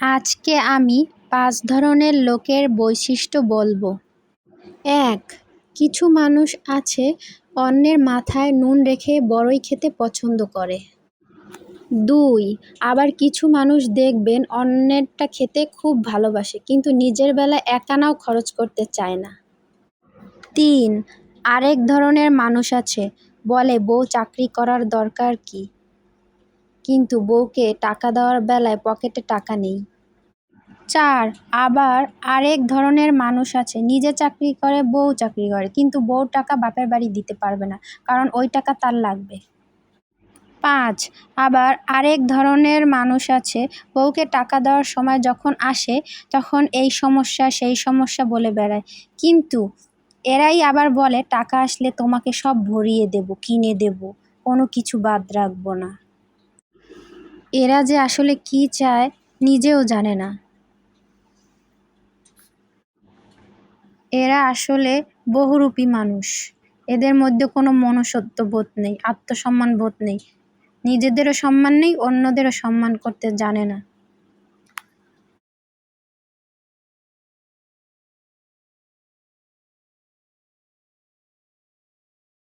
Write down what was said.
আজকে আমি পাঁচ ধরনের লোকের বৈশিষ্ট্য বলব। এক, কিছু মানুষ আছে অন্যের মাথায় নুন রেখে বড়ই খেতে পছন্দ করে। দুই, আবার কিছু মানুষ দেখবেন অন্যেরটা খেতে খুব ভালোবাসে কিন্তু নিজের বেলায় একানাও খরচ করতে চায় না। তিন, আরেক ধরনের মানুষ আছে বলে বউ চাকরি করার দরকার কী কিন্তু বউকে টাকা দেওয়ার বেলায় পকেটে টাকা নেই। চার, আবার আরেক ধরনের মানুষ আছে নিজে চাকরি করে বউ চাকরি করে কিন্তু বউ টাকা বাপের বাড়ি দিতে পারবে না কারণ ওই টাকা তার লাগবে। পাঁচ, আবার আরেক ধরনের মানুষ আছে বউকে টাকা দেওয়ার সময় যখন আসে তখন এই সমস্যা সেই সমস্যা বলে বেড়ায় কিন্তু এরাই আবার বলে টাকা আসলে তোমাকে সব ভরিয়ে দেব কিনে দেব কোনো কিছু বাদ রাখব না। এরা যে আসলে কি চায় নিজেও জানে না। এরা আসলে বহুরূপী মানুষ। এদের মধ্যে কোনো মনুষ্যত্ব বোধ নেই, আত্মসম্মান বোধ নেই, নিজেদেরও সম্মান নেই অন্যদেরও সম্মান করতে জানে না।